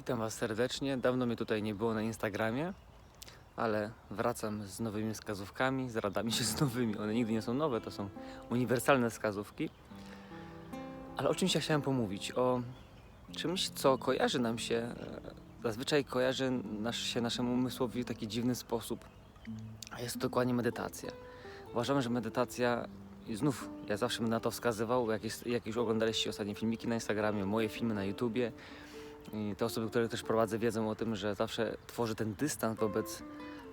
Witam Was serdecznie. Dawno mnie tutaj nie było na Instagramie, ale wracam z nowymi wskazówkami, z radami się z nowymi. One nigdy nie są nowe, to są uniwersalne wskazówki. Ale o czymś ja chciałem pomówić? O czymś, co kojarzy nam się, e, zazwyczaj kojarzy nasz, się naszemu umysłowi w taki dziwny sposób. A jest to dokładnie medytacja. Uważamy, że medytacja, i znów ja zawsze będę na to wskazywał, jak już oglądaliście ostatnie filmiki na Instagramie, moje filmy na YouTubie, i te osoby, które też prowadzę, wiedzą o tym, że zawsze tworzy ten dystans wobec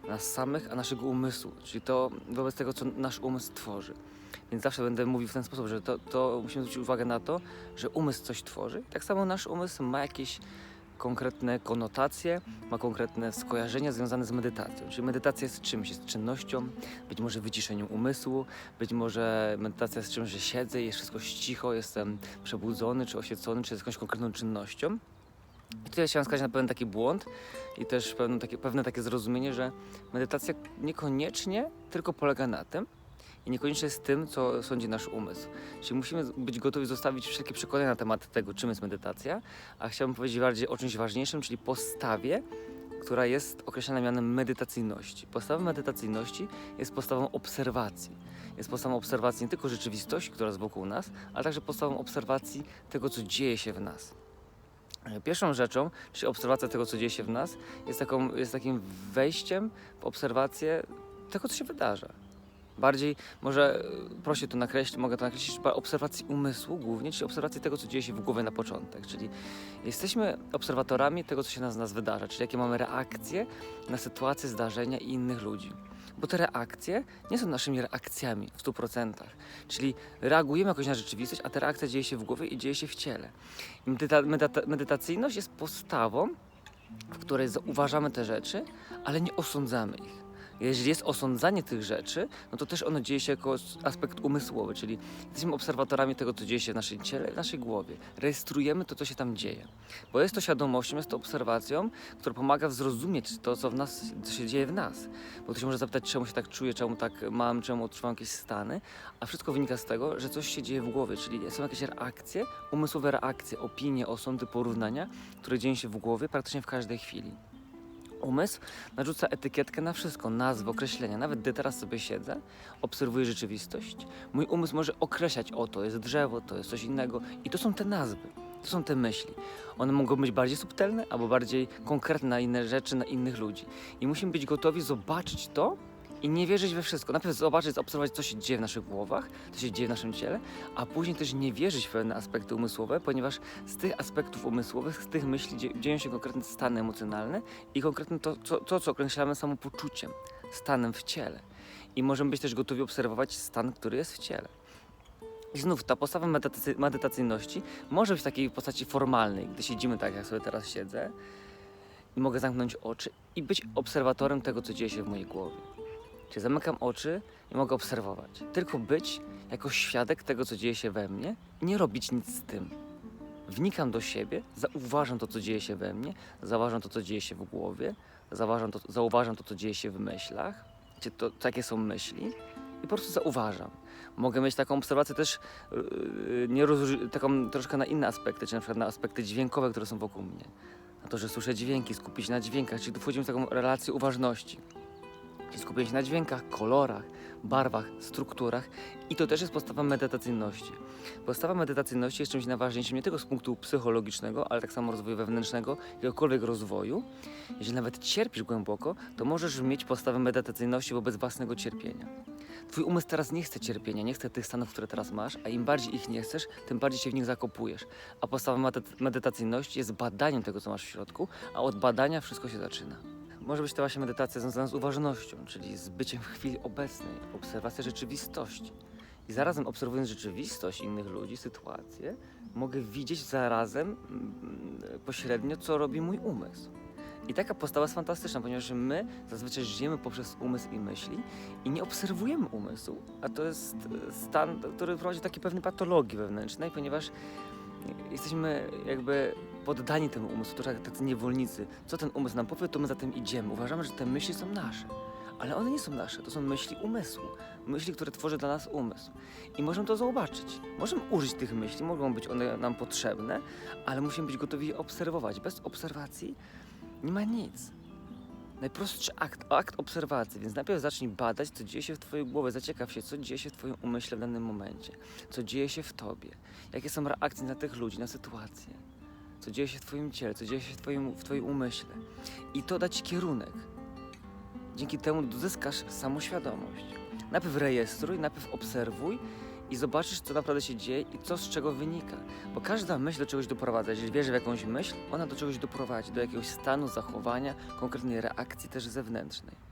nas samych, a naszego umysłu, czyli to wobec tego, co nasz umysł tworzy. Więc zawsze będę mówił w ten sposób, że to, to musimy zwrócić uwagę na to, że umysł coś tworzy. Tak samo nasz umysł ma jakieś konkretne konotacje, ma konkretne skojarzenia związane z medytacją. Czyli medytacja jest czymś, jest czynnością, być może wyciszeniem umysłu, być może medytacja jest czymś, że siedzę jest wszystko cicho, jestem przebudzony, czy oświecony, czy jest jakąś konkretną czynnością. I tutaj chciałem wskazać na pewien taki błąd i też pewne takie, pewne takie zrozumienie, że medytacja niekoniecznie tylko polega na tym i niekoniecznie jest tym, co sądzi nasz umysł. Czyli musimy być gotowi zostawić wszelkie przekonania na temat tego, czym jest medytacja, a chciałbym powiedzieć bardziej o czymś ważniejszym, czyli postawie, która jest określana mianem medytacyjności. Postawa medytacyjności jest postawą obserwacji. Jest postawą obserwacji nie tylko rzeczywistości, która jest wokół nas, ale także postawą obserwacji tego, co dzieje się w nas. Pierwszą rzeczą, czyli obserwacja tego, co dzieje się w nas, jest, taką, jest takim wejściem w obserwację tego, co się wydarza. Bardziej, może e, proszę to nakreślić, mogę to nakreślić, obserwacji umysłu głównie, czyli obserwacji tego, co dzieje się w głowie na początek. Czyli jesteśmy obserwatorami tego, co się nas, nas wydarza, czyli jakie mamy reakcje na sytuacje, zdarzenia i innych ludzi. Bo te reakcje nie są naszymi reakcjami w 100%. Czyli reagujemy jakoś na rzeczywistość, a ta reakcja dzieje się w głowie i dzieje się w ciele. Medyta, medyta, medytacyjność jest postawą, w której zauważamy te rzeczy, ale nie osądzamy ich. Jeżeli jest osądzanie tych rzeczy, no to też ono dzieje się jako aspekt umysłowy, czyli jesteśmy obserwatorami tego, co dzieje się w naszym ciele, w naszej głowie. Rejestrujemy to, co się tam dzieje. Bo jest to świadomością, jest to obserwacją, która pomaga zrozumieć to, co w nas, co się dzieje w nas. Bo ktoś może zapytać, czemu się tak czuję, czemu tak mam, czemu odczuwam jakieś stany, a wszystko wynika z tego, że coś się dzieje w głowie, czyli są jakieś reakcje, umysłowe reakcje, opinie, osądy, porównania, które dzieją się w głowie praktycznie w każdej chwili. Umysł narzuca etykietkę na wszystko, nazwę, określenia. Nawet gdy teraz sobie siedzę, obserwuję rzeczywistość, mój umysł może określać, o to jest drzewo, to jest coś innego i to są te nazwy, to są te myśli. One mogą być bardziej subtelne albo bardziej konkretne na inne rzeczy, na innych ludzi. I musimy być gotowi zobaczyć to i nie wierzyć we wszystko. Najpierw zobaczyć, zaobserwować, co się dzieje w naszych głowach, co się dzieje w naszym ciele, a później też nie wierzyć w pewne aspekty umysłowe, ponieważ z tych aspektów umysłowych, z tych myśli dzie- dzieją się konkretne stany emocjonalne i konkretne to, co, to, co określamy samopoczuciem, stanem w ciele. I możemy być też gotowi obserwować stan, który jest w ciele. I znów ta postawa medytacy- medytacyjności może być w takiej postaci formalnej, gdy siedzimy tak, jak sobie teraz siedzę i mogę zamknąć oczy i być obserwatorem tego, co dzieje się w mojej głowie. Czyli zamykam oczy i mogę obserwować. Tylko być jako świadek tego, co dzieje się we mnie i nie robić nic z tym. Wnikam do siebie, zauważam to, co dzieje się we mnie, zauważam to, co dzieje się w głowie, zauważam to, zauważam to co dzieje się w myślach, czy to, jakie są myśli i po prostu zauważam. Mogę mieć taką obserwację też yy, nie taką troszkę na inne aspekty, czy na przykład na aspekty dźwiękowe, które są wokół mnie. Na to, że słyszę dźwięki, skupić się na dźwiękach, czyli tu wchodzimy w taką relację uważności. Czyli się na dźwiękach, kolorach, barwach, strukturach i to też jest podstawa medytacyjności. Podstawa medytacyjności jest czymś najważniejszym nie tylko z punktu psychologicznego, ale tak samo rozwoju wewnętrznego, jakiegokolwiek rozwoju. Jeżeli nawet cierpisz głęboko, to możesz mieć podstawę medytacyjności wobec własnego cierpienia. Twój umysł teraz nie chce cierpienia, nie chce tych stanów, które teraz masz, a im bardziej ich nie chcesz, tym bardziej się w nich zakopujesz. A podstawa medyt- medytacyjności jest badaniem tego, co masz w środku, a od badania wszystko się zaczyna. Może być to właśnie medytacja związana z uważnością, czyli z byciem w chwili obecnej, obserwacja rzeczywistości. I zarazem obserwując rzeczywistość innych ludzi, sytuacje, mogę widzieć zarazem mm, pośrednio, co robi mój umysł. I taka postawa jest fantastyczna, ponieważ my zazwyczaj żyjemy poprzez umysł i myśli i nie obserwujemy umysłu, a to jest e, stan, który prowadzi do takiej pewnej patologii wewnętrznej, ponieważ jesteśmy jakby poddani temu umysłu, to tak tacy niewolnicy. Co ten umysł nam powie, to my za tym idziemy. Uważamy, że te myśli są nasze. ale one nie są nasze, to są myśli umysłu. Myśli, które tworzy dla nas umysł. I możemy to zobaczyć. Możemy użyć tych myśli, mogą być one nam potrzebne, ale musimy być gotowi je obserwować. Bez obserwacji nie ma nic. Najprostszy akt, akt obserwacji, więc najpierw zacznij badać, co dzieje się w Twojej głowie, zaciekaw się, co dzieje się w Twoim umyśle w danym momencie, co dzieje się w Tobie, jakie są reakcje na tych ludzi, na sytuacje, co dzieje się w Twoim ciele, co dzieje się w Twoim, w twoim umyśle. I to da Ci kierunek. Dzięki temu uzyskasz samoświadomość. Najpierw rejestruj, najpierw obserwuj i zobaczysz, co naprawdę się dzieje i co z czego wynika. Bo każda myśl do czegoś doprowadza. Jeżeli wierzy w jakąś myśl, ona do czegoś doprowadzi, do jakiegoś stanu, zachowania, konkretnej reakcji też zewnętrznej.